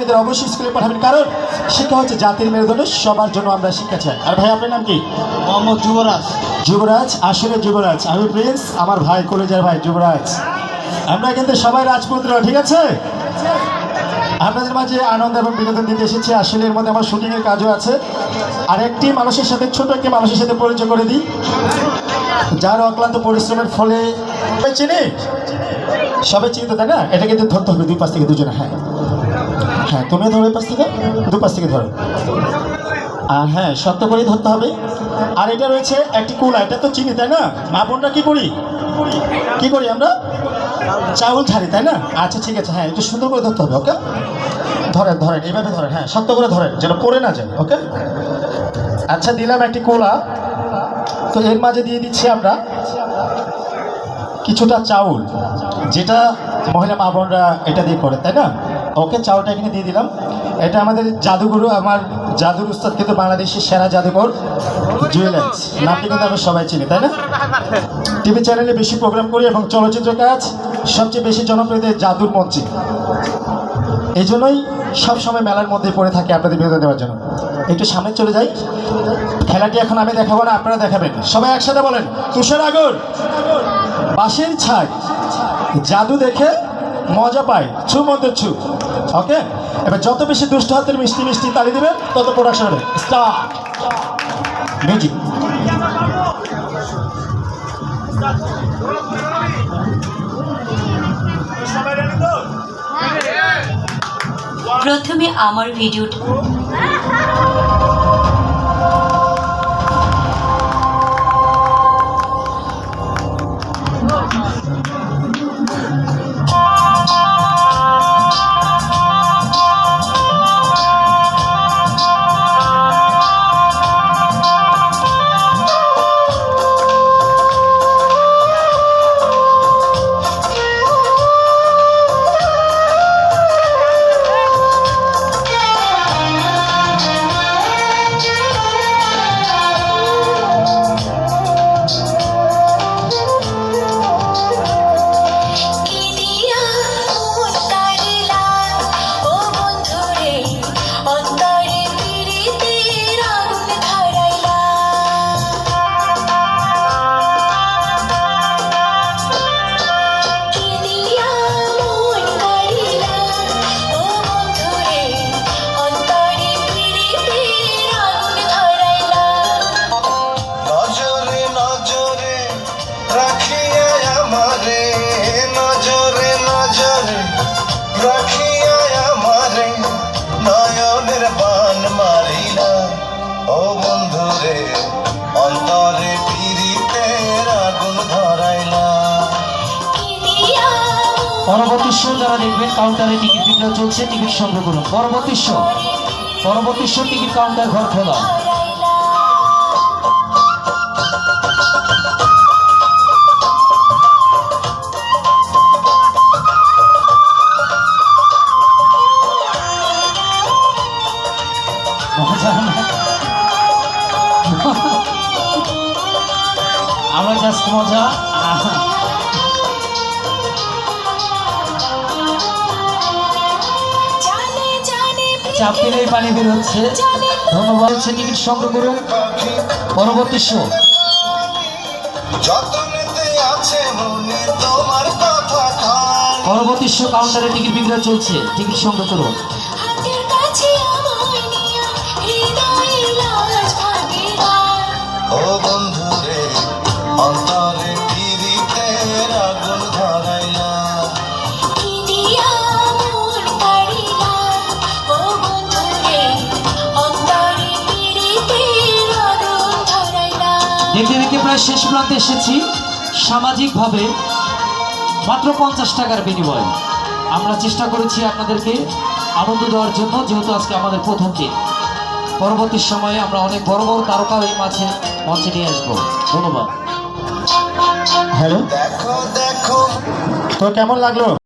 মেয়েদের অবশ্যই স্কুলে পাঠাবেন কারণ শিক্ষা হচ্ছে জাতির মেরুদণ্ড সবার জন্য আমরা শিক্ষা চাই। আর ভাই আপনার নাম কি? মোহাম্মদ যুবরাজ। যুবরাজ আসলে যুবরাজ। আমি প্রিন্স আমার ভাই কলেজের ভাই যুবরাজ। আমরা কিন্তু সবাই রাজপুত্র ঠিক আছে? আপনাদের মাঝে আনন্দ এবং বিনোদন দিতে এসেছি। আসলে এর মধ্যে আমার শুটিংয়ের কাজও আছে। আর একটি মানুষের সাথে ছোট একটি মানুষের সাথে পরিচয় করে দিই। যার অক্লান্ত পরিশ্রমের ফলে চিনি? সবাই চিনতে তাই না? এটা কিন্তু ধরতে হবে দুই পাশ থেকে দুজনে হ্যাঁ। হ্যাঁ তুমিও ধরো এই পাশ থেকে দু পাশ থেকে ধরো। আর হ্যাঁ শক্ত করেই ধরতে হবে। আর এটা রয়েছে একটি কুলা, এটা তো চিনি, তাই না? মা বোনরা কি করি? কি করি আমরা? চাউল ছাড়ি, তাই না? আচ্ছা ঠিক আছে হ্যাঁ একটু সুন্দর করে ধরতে হবে, ওকে? ধরেন ধরেন, এইভাবে ধরেন হ্যাঁ শক্ত করে ধরেন, যেন পড়ে না যায়, ওকে? আচ্ছা দিলাম একটি কোলা। তো এর মাঝে দিয়ে দিচ্ছি আমরা কিছুটা চাউল, যেটা মহিলা মা বোনরা এটা দিয়ে করে, তাই না? ওকে চাউলটা এখানে দিয়ে দিলাম। এটা আমাদের জাদুগুরু, আমার জাদুর উস্তাদ কিন্তু বাংলাদেশের সেরা জাদুঘর জুয়েলার্স। নামটি কিন্তু আমরা সবাই চিনি, তাই না? টিভি চ্যানেলে বেশি প্রোগ্রাম করি এবং চলচ্চিত্র কাজ সবচেয়ে বেশি জনপ্রিয়দের জাদুর মঞ্চে। এই জন্যই সবসময় মেলার মধ্যে পড়ে থাকে আপনাদের বিনোদন দেওয়ার জন্য। একটু সামনে চলে যাই। খেলাটি এখন আমি দেখাবো না, আপনারা দেখাবেন। সবাই একসাথে বলেন, তুষার আগর? বাঁশের ছাই। জাদু দেখে মজা পায়। ছু মন্দের ছু ওকে এবার যত বেশি দুষ্ট হাতের মিষ্টি মিষ্টি তালি দেবেন, তত প্রোডাকশন হবে। স্টার্ট মিউজিক প্রথমে আমার ভিডিওটা। পরবর্তী শো যারা দেখবেন কাউন্টারে টিকিট বিক্রয় চলছে টিকিট সংগ্রহ করুন পরবর্তী শো পরবর্তী শো টিকিট কাউন্টার ঘর খোলা। আমরা জাস্ট মজা চাপ দিলেই পানি বের হচ্ছে। ধন্যবাদ। হচ্ছে টিকিট সংগ্রহ করুন। পরবর্তী শো। যতনেতে আছে মনে তোমার কথা খান পরবর্তী শো কাউন্টারে টিকিট বিক্রয় চলছে। টিকিট সংগ্রহ করুন। হাতের কাছে আমায় নিয়া হৃদয়ে লাজ ভাঙিলা ও বন্ধুরে প্রায় শেষ প্রান্তে এসেছি। সামাজিকভাবে মাত্র পঞ্চাশ টাকার বিনিময়ে। আমরা চেষ্টা করেছি আপনাদেরকে আনন্দ দেওয়ার জন্য যেহেতু আজকে আমাদের প্রথম দিন। পরবর্তী সময়ে আমরা অনেক বড় বড় তারকা এই মাঝে মঞ্চে নিয়ে আসব। ধন্যবাদ। হ্যালো। দেখো দেখো। তো কেমন লাগল?